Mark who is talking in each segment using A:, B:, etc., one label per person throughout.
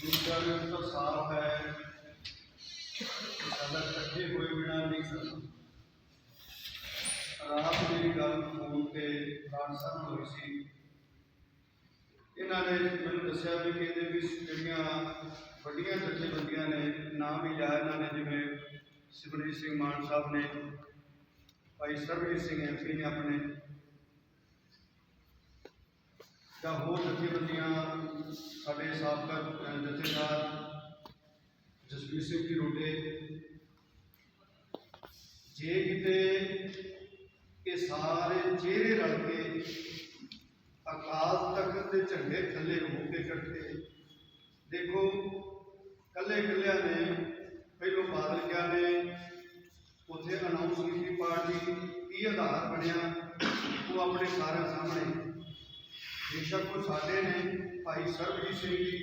A: ਦੂਸਰਾ ਵੀ ਉਸ ਸਾਫ਼ ਹੈ ਸਾਡਾ ਇਕੱਠੇ ਹੋਏ ਬਿਨਾਂ ਨਹੀਂ ਸਕਦਾ ਰਾਤ ਮੇਰੀ ਗੱਲ ਫੋਨ ਤੇ ਰਾਤ ਹੋਈ ਸੀ ਇਹਨਾਂ ਨੇ ਮੈਨੂੰ ਦੱਸਿਆ ਵੀ ਕਹਿੰਦੇ ਵੀ ਜਿਹੜੀਆਂ ਵੱਡੀਆਂ ਜਥੇਬੰਦੀਆਂ ਨੇ ਨਾਮ ਵੀ ਲਿਆ ਇਹਨਾਂ ਨੇ, ਜਿਵੇਂ ਸਿਮਰਜੀਤ ਸਿੰਘ ਮਾਨ ਸਾਹਿਬ ਨੇ, ਭਾਈ ਸਰਬਜੀਤ ਸਿੰਘ ਐਮਪੀ ਨੇ ਆਪਣੇ ਜਾਂ ਹੋਰ ਜਥੇਬੰਦੀਆਂ ਸਾਡੇ ਸਾਬਕਾ ਜਥੇਦਾਰ ਜਸਵੀਰ ਸਿੰਘ ਜੀ ਰੋਡੇ ਜੇ ਕਿਤੇ ਇਹ ਸਾਰੇ ਚਿਹਰੇ ਰਲ ਕੇ ਅਕਾਲ ਤਖਤ ਦੇ ਝੰਡੇ ਥੱਲੇ ਹੋ ਕੇ ਇਕੱਠੇ, ਦੇਖੋ, ਕੱਲੇ ਕੱਲਿਆਂ ਨੇ ਪਹਿਲੋਂ ਬਾਦਲ ਕਿਆ ਨੇ ਉੱਥੇ ਅਨਾਉਂਸ ਕੀਤੀ, ਪਾਰਟੀ, ਕੀ ਆਧਾਰ ਬਣਿਆ, ਉਹ ਆਪਣੇ ਸਾਰਿਆਂ ਸਾਹਮਣੇ ਬੇਸ਼ੱਕ ਉਹ ਸਾਡੇ ਨੇ ਭਾਈ ਸਰਬਜੀਤ ਸਿੰਘ ਜੀ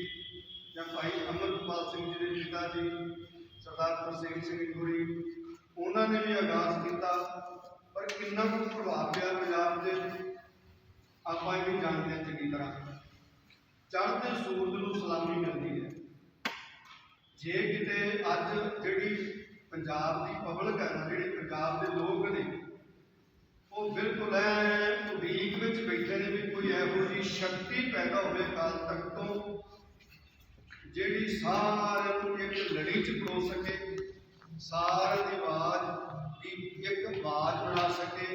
A: ਜਾਂ ਭਾਈ ਅਮਰਪਾਲ ਸਿੰਘ ਜੀ ਦੇ ਪਿਤਾ ਜੀ, ਸਰਦਾਰ ਤਰਸੇਮ ਸਿੰਘ ਗੁਰੀ, ਉਹਨਾਂ ਨੇ ਵੀ ਆਗਾਜ਼ ਕੀਤਾ, ਪਰ ਕਿੰਨਾ ਕੁ ਪ੍ਰਭਾਵ ਪਿਆ ਪੰਜਾਬ ਦੇ ਆਪਾਂ ਇਹ ਵੀ ਜਾਣਦੇ ਹਾਂ ਚੰਗੀ ਤਰ੍ਹਾਂ। ਚੜ੍ਹਦੇ ਸੂਰਜ ਨੂੰ ਸਲਾਮੀ ਮਿਲਦੀ ਹੈ। ਜੇ ਕਿਤੇ ਅੱਜ ਜਿਹੜੀ ਪੰਜਾਬ ਦੀ ਪਬਲਿਕ ਹੈ ਨਾ ਪੰਜਾਬ ਦੇ ਲੋਕ ਨੇ, ਉਹ ਬਿਲਕੁਲ ਐ ਸ਼ਕਤੀ ਪੈਦਾ ਹੋਵੇ ਅਕਾਲ ਤਖਤ ਤੋਂ, ਜਿਹੜੀ ਸਾਰਿਆਂ ਨੂੰ ਇੱਕ ਲੜੀ ਚ ਪਰੋ ਸਕੇ, ਸਾਰਿਆਂ ਦੀ ਆਵਾਜ਼ ਦੀ ਇੱਕ ਆਵਾਜ਼ ਬਣਾ ਸਕੇ।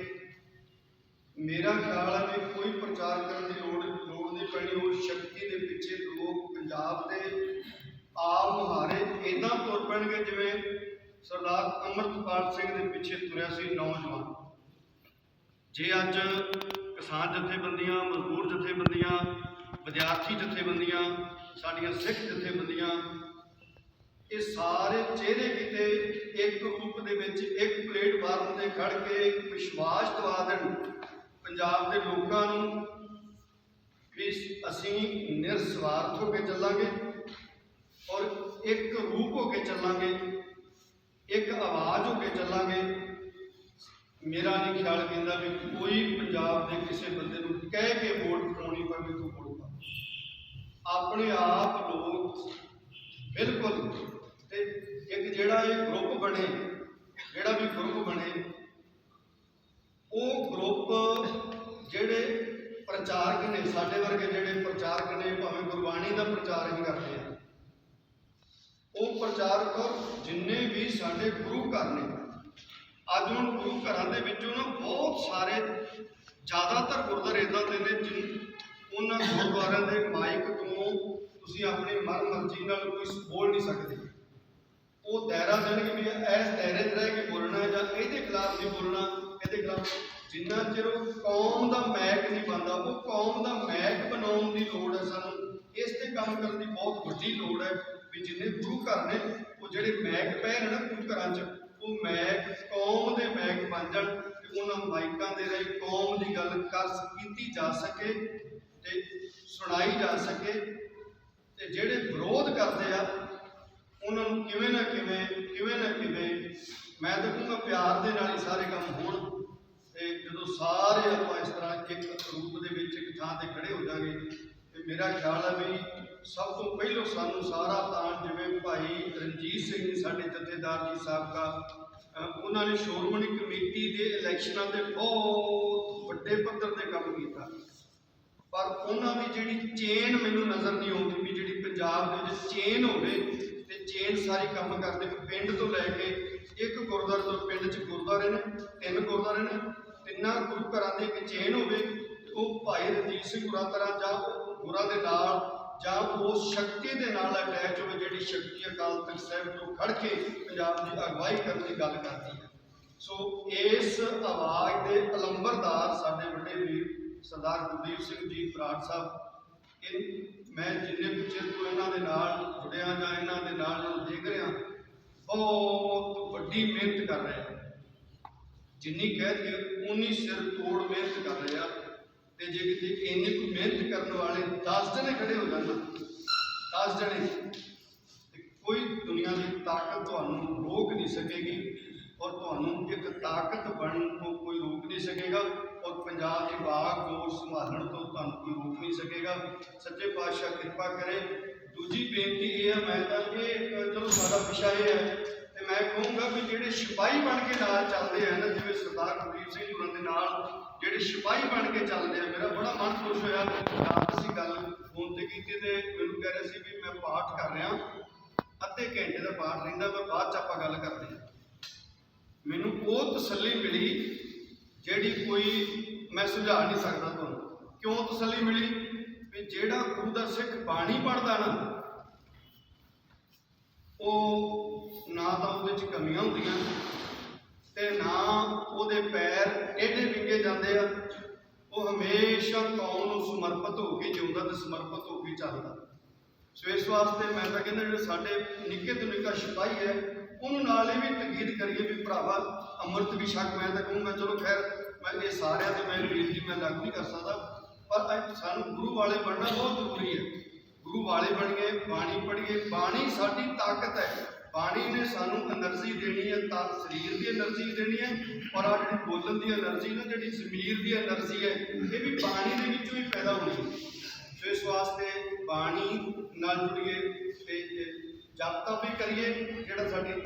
A: ਮੇਰਾ ਖਿਆਲ ਹੈ ਵੀ ਕੋਈ ਪ੍ਰਚਾਰ ਕਰਨ ਦੀ ਲੋੜ ਲੋੜ ਨਹੀਂ ਪੈਣੀ, ਉਹ ਸ਼ਕਤੀ ਦੇ ਪਿੱਛੇ ਲੋਕ ਪੰਜਾਬ ਦੇ ਆਪ ਮੁਹਾਰੇ ਇਦਾਂ ਤੁਰ ਪੈਣਗੇ ਜਿਵੇਂ ਸਰਦਾਰ ਅਮਰਤਪਾਲ ਸਿੰਘ ਦੇ ਪਿੱਛੇ ਤੁਰਿਆ ਸੀ ਨੌਜਵਾਨ। ਜੇ ਅੱਜ ਕਿਸਾਨ ਜਥੇਬੰਦੀਆਂ, ਮਜ਼ਦੂਰ ਜਥੇਬੰਦੀਆਂ, ਵਿਦਿਆਰਥੀ ਜਥੇਬੰਦੀਆਂ, ਸਾਡੀਆਂ ਸਿੱਖ ਜਥੇਬੰਦੀਆਂ, ਇਹ ਸਾਰੇ ਚਿਹਰੇ ਕਿਤੇ ਇੱਕ ਰੂਪ ਦੇ ਵਿੱਚ ਇੱਕ ਪਲੇਟਫਾਰਮ ਤੇ ਖੜ ਕੇ ਵਿਸ਼ਵਾਸ ਦਿਵਾ ਦੇਣ। ਪੰਜਾਬ ਦੇ ਲੋਕਾਂ ਨੂੰ ਵੀ ਅਸੀਂ ਨਿਰਸਵਾਰਥ ਹੋ ਕੇ ਚੱਲਾਂਗੇ ਔਰ ਇੱਕ ਰੂਪ ਹੋ ਕੇ ਚੱਲਾਂਗੇ, ਇੱਕ ਆਵਾਜ਼ ਹੋ ਕੇ ਚੱਲਾਂਗੇ। ਮੇਰਾ ਨਹੀਂ ਖਿਆਲ ਕਹਿੰਦਾ ਵੀ ਕੋਈ ਪੰਜਾਬ ਦੇ ਕਿਸੇ ਬੰਦੇ ਨੂੰ ਕਹਿ ਕੇ ਵੋਟ ਪਾਉਣੀ ਪਵੇ ਤੂੰ ਵੋਟ ਪਾ। ਆਪਣੇ ਆਪ ਲੋਕ ਬਿਲਕੁਲ ਤੇ ਇੱਕ ਜਿਹੜਾ ਇਹ ਗਰੁੱਪ ਬਣੇ, ਜਿਹੜਾ ਵੀ ਗਰੁੱਪ ਬਣੇ, ਉਹ ਗਰੁੱਪ ਜਿਹੜੇ ਪ੍ਰਚਾਰਕ ਨੇ, ਸਾਡੇ ਵਰਗੇ ਜਿਹੜੇ ਪ੍ਰਚਾਰਕ ਨੇ, ਭਾਵੇਂ ਗੁਰਬਾਣੀ ਦਾ ਪ੍ਰਚਾਰ ਹੀ ਕਰਦੇ ਆ, ਉਹ ਪ੍ਰਚਾਰਕ ਜਿੰਨੇ ਵੀ ਸਾਡੇ ਗੁਰੂ ਘਰ ਨੇ ਅੱਜ ਹੁਣ ਗੁਰੂ ਘਰਾਂ ਦੇ ਵਿੱਚੋਂ ਨਾ ਬਹੁਤ ਸਾਰੇ ਜ਼ਿਆਦਾਤਰ ਗੁਰਦੁਆਰੇ ਇਦਾਂ ਦੇ ਨੇ ਜਿਨ ਉਹਨਾਂ ਗੁਰਦੁਆਰਿਆਂ ਦੇ ਮਾਈਕ ਤੋਂ ਤੁਸੀਂ ਆਪਣੀ ਮਨ ਮਰਜ਼ੀ ਨਾਲ ਕੋਈ ਬੋਲ ਨਹੀਂ ਸਕਦੇ। ਉਹ ਦਾਇਰਾ ਦੇਣਗੇ ਵੀ ਇਸ ਦਾਇਰੇ 'ਚ ਰਹਿ ਕੇ ਬੋਲਣਾ ਜਾਂ ਇਹਦੇ ਖਿਲਾਫ ਨਹੀਂ ਬੋਲਣਾ, ਇਹਦੇ ਖਿਲਾਫ ਜਿੰਨਾ ਚਿਰ ਕੌਮ ਦਾ ਮੈਕ ਨਹੀਂ ਬਣਦਾ, ਉਹ ਕੌਮ ਦਾ ਮੈਕ ਬਣਾਉਣ ਦੀ ਲੋੜ ਹੈ ਸਾਨੂੰ। ਇਸ ਤੇ ਕੰਮ ਕਰਨ ਦੀ ਬਹੁਤ ਵੱਡੀ ਲੋੜ ਹੈ ਵੀ ਜਿੰਨੇ ਗੁਰੂ ਘਰ ਨੇ, ਉਹ ਜਿਹੜੇ ਮੈਕ ਪੈ ਨੇ ਗੁਰੂ ਘਰਾਂ 'ਚ ਉਹ ਮੈਕ ਕੌਮ ਦੇ ਮੈਕ ਬਣ ਜਾਣ ਤੇ ਉਹਨਾਂ ਮਾਈਕਾਂ ਦੇ ਰਾਹੀਂ ਕੌਮ ਦੀ ਗੱਲ ਕਰ ਕੀਤੀ ਜਾ ਸਕੇ ਤੇ ਸੁਣਾਈ ਜਾ ਸਕੇ ਤੇ ਜਿਹੜੇ ਵਿਰੋਧ ਕਰਦੇ ਆ, ਉਹਨਾਂ ਨੂੰ ਕਿਵੇਂ ਨਾ ਕਿਵੇਂ ਕਿਵੇਂ ਨਾ ਕਿਵੇਂ ਮੈਂ ਤਾਂ ਕਹੂੰਗਾ ਪਿਆਰ ਦੇ ਨਾਲ ਹੀ ਸਾਰੇ ਕੰਮ ਹੋਣ ਤੇ ਜਦੋਂ ਸਾਰੇ ਆਪਾਂ ਇਸ ਤਰ੍ਹਾਂ ਇੱਕ ਰੂਪ ਦੇ ਵਿੱਚ ਇੱਕ ਥਾਂ ਤੇ ਖੜੇ ਹੋ ਜਾਾਂਗੇ ਤੇ ਮੇਰਾ ਖਿਆਲ ਹੈ ਵੀ ਸਭ ਤੋਂ ਪਹਿਲਾਂ ਸਾਨੂੰ ਸਾਰਾ ਤਾਂ ਜਿਵੇਂ ਭਾਈ ਰਣਜੀਤ ਸਿੰਘ ਜੀ, ਸਾਡੇ ਜਥੇਦਾਰ ਜੀ ਸਾਬਕਾ ਉਹਨਾਂ ਨੇ ਸ਼੍ਰੋਮਣੀ ਕਮੇਟੀ ਦੇ ਇਲੈਕਸ਼ਨਾਂ ਤੇ ਬਹੁਤ ਵੱਡੇ ਪੱਧਰ ਤੇ ਕੰਮ ਕੀਤਾ। ਪਰ ਉਹਨਾਂ ਦੀ ਜਿਹੜੀ ਚੇਨ ਮੈਨੂੰ ਨਜ਼ਰ ਨਹੀਂ ਆਉਂਦੀ ਵੀ ਜਿਹੜੀ ਪੰਜਾਬ ਦੇ ਵਿੱਚ ਚੇਨ ਹੋਵੇ ਤੇ ਚੇਨ ਸਾਰੀ ਕੰਮ ਕਰਦੇ ਪਿੰਡ ਤੋਂ ਲੈ ਕੇ ਇੱਕ ਗੁਰਦੁਆਰੇ ਤੋਂ, ਪਿੰਡ 'ਚ ਗੁਰਦੁਆਰੇ ਨੇ, ਤਿੰਨ ਗੁਰਦੁਆਰੇ ਨੇ, ਤਿੰਨਾਂ ਗੁਰੂ ਘਰਾਂ ਦੀ ਇੱਕ ਚੇਨ ਹੋਵੇ ਉਹ ਭਾਈ ਰਣਜੀਤ ਸਿੰਘ ਗੁਰਾਂ ਤਰ੍ਹਾਂ ਜਾਂ ਗੁਰਾਂ ਦੇ ਨਾਲ ਜਾਂ ਉਸ ਸ਼ਕਤੀ ਦੇ ਨਾਲ ਅਟੈਚ ਹੋਵੇ ਜਿਹੜੀ ਸ਼ਕਤੀ ਅਕਾਲ ਤਖਤ ਸਾਹਿਬ ਤੋਂ ਖੜ ਕੇ ਪੰਜਾਬ ਦੀ ਅਗਵਾਈ ਕਰਨ ਦੀ ਗੱਲ ਕਰਦੀ ਹੈ। ਸੋ ਇਸ ਆਵਾਜ਼ ਦੇ ਅਲੰਬਰਦਾਰ ਸਾਡੇ ਵੱਡੇ ਵੀਰ ਸਰਦਾਰ ਗੁਰਦੀਪ ਸਿੰਘ ਜੀ ਬਰਾੜ ਸਾਹਿਬ ਇਹ ਮੈਂ ਜਿੰਨੇ ਵੀ ਚਿਰ ਤੋਂ ਇਹਨਾਂ ਦੇ ਨਾਲ ਜੁੜਿਆ ਜਾਂ ਇਹਨਾਂ ਦੇ ਨਾਲ ਨੂੰ ਦੇਖ ਰਿਹਾ, ਬਹੁਤ ਵੱਡੀ ਮਿਹਨਤ ਕਰ ਰਹੇ। ਆ ਜਿੰਨੀ ਕਹਿ ਦਈਏ ਉਨੀ ਸਿਰ ਤੋੜ ਮਿਹਨਤ ਕਰ ਰਹੇ। ਆ ਤੇ ਜੇ ਕਿਤੇ ਇੰਨੇ ਕੁ ਮਿਹਨਤ ਕਰਨ ਵਾਲੇ 10 ਜਣੇ ਖੜੇ ਹੋ ਜਾਣ 10 ਜਣੇ, ਤੇ ਕੋਈ ਦੁਨੀਆ ਦੀ ਤਾਕਤ ਤੁਹਾਨੂੰ ਰੋਕ ਨਹੀਂ ਸਕੇਗੀ ਔਰ ਤੁਹਾਨੂੰ ਇੱਕ ਤਾਕਤ ਬਣਨ ਤੋਂ ਕੋਈ ਰੋਕ ਨਹੀਂ ਸਕੇਗਾ ਔਰ ਪੰਜਾਬ ਦੀ ਬਾਗ ਗੌਰ ਸੰਭਾਲਣ ਤੋਂ ਤੁਹਾਨੂੰ ਕੋਈ ਰੋਕ ਨਹੀਂ ਸਕੇਗਾ। ਸੱਚੇ ਪਾਤਸ਼ਾਹ ਕਿਰਪਾ ਕਰੇ। ਦੂਜੀ ਬੇਨਤੀ ਇਹ ਹੈ, ਮੈਂ ਤਾਂ ਕਿ ਚਲੋ ਸਾਡਾ ਵਿਸ਼ਾ ਇਹ ਹੈ, ਤੇ ਮੈਂ ਕਹੂੰਗਾ ਵੀ ਜਿਹੜੇ ਸਿਪਾਹੀ ਬਣ ਕੇ ਨਾਲ ਚੱਲਦੇ ਆ ਨਾ, ਜਿਵੇਂ ਸਰਦਾਰ ਕੁਲਦੀਪ ਸਿੰਘ ਹੋਰਾਂ ਦੇ ਨਾਲ ਜਿਹੜੇ ਸਿਪਾਹੀ ਬਣ ਕੇ ਚੱਲਦੇ ਆ, ਮੇਰਾ ਬੜਾ ਮਨ ਖੁਸ਼ ਹੋਇਆ ਰਾਤ ਅਸੀਂ ਗੱਲ। ਫੋਨ ਤੇ ਕੀਤੀ ਤੇ ਮੈਨੂੰ ਕਹਿ ਰਹੇ ਸੀ ਵੀ ਮੈਂ ਪਾਠ ਕਰ ਰਿਹਾ। ਅੱਧੇ ਘੰਟੇ ਦਾ ਪਾਠ ਰਹਿੰਦਾ, ਮੈਂ ਬਾਅਦ ਚ ਆਪਾਂ ਗੱਲ ਕਰਦੇ ਹਾਂ। ਮੈਨੂੰ ਉਹ ਤਸੱਲੀ ਮਿਲੀ ਜਿਹੜੀ ਕੋਈ ਮੈਂ ਸਮਝਾ ਨਹੀਂ ਸਕਦਾ ਤੁਹਾਨੂੰ। ਕਿਉਂ ਤਸੱਲੀ ਮਿਲੀ? ਵੀ ਜਿਹੜਾ ਗੁਰੂ ਦਾ ਸਿੱਖ ਬਾਣੀ ਪੜਦਾ ਨਾ, ਉਹ ਨਾ ਤਾਂ ਉਹਦੇ ਚ ਕਮੀਆਂ ਹੁੰਦੀਆਂ ਤੇ ਨਾ ਉਹਦੇ ਪੈਰ ਏਡੇ ਵਿੰਗੇ ਜਾਂਦੇ ਆ, ਉਹ ਹਮੇਸ਼ਾ ਕੌਮ ਨੂੰ ਸਮਰਪਿਤ ਹੋ ਕੇ ਜਿਉਂਦਾ ਤੇ ਸਮਰਪਿਤ ਹੋ ਕੇ ਚੱਲਦਾ। ਸੋ ਇਸ ਵਾਸਤੇ ਮੈਂ ਤਾਂ ਕਹਿੰਦਾ ਜਿਹੜੇ ਸਾਡੇ ਨਿੱਕੇ ਤੋਂ ਨਿੱਕਾ ਸਿਪਾਹੀ ਹੈ, ਉਹਨੂੰ ਨਾਲ ਇਹ ਵੀ ਤਕੀਦ ਕਰੀਏ ਵੀ ਭਰਾਵਾ, ਅੰਮ੍ਰਿਤ ਵੀ ਛਕ, ਮੈਂ ਤਾਂ ਕਹੂੰਗਾ, ਚਲੋ ਖੈਰ, ਮੈਂ ਇਹ ਸਾਰਿਆਂ ਤੇ ਮੈਂ ਬੇਨਤੀ, ਮੈਂ ਲਾਗੂ ਨਹੀਂ ਕਰ ਸਕਦਾ, ਪਰ ਸਾਨੂੰ ਗੁਰੂ ਵਾਲੇ ਬਣਨਾ ਬਹੁਤ ਜ਼ਰੂਰੀ ਹੈ। ਗੁਰੂ ਵਾਲੇ ਬਣੀਏ ਬਾਣੀ ਪੜ੍ਹੀਏ, ਬਾਣੀ ਸਾਡੀ ਤਾਕਤ ਹੈ। ਪਾਣੀ ਨੇ ਸਾਨੂੰ એનર્ਜੀ ਦੇਣੀ ਹੈ, ਤਾਂ ਸਰੀਰ ਦੀ એનર્ਜੀ ਦੇਣੀ ਹੈ, ਔਰ ਆ ਜਿਹੜੀ ਬੋਲਣ ਦੀ એનર્ਜੀ ਨਾ, ਜਿਹੜੀ ਜ਼ਮੀਰ ਦੀ એનર્ਜੀ ਹੈ, ਇਹ ਵੀ ਪਾਣੀ ਦੇ ਵਿੱਚੋਂ ਹੀ ਪੈਦਾ ਹੋਣੀ ਹੈ। ਸੋ ਇਸ ਵਾਸਤੇ ਪਾਣੀ ਨਾਲ ਜੁੜੀਏ ਤੇ ਜਪ ਤਾਂ ਵੀ ਕਰੀਏ, ਜਿਹੜਾ ਸਾਡੀ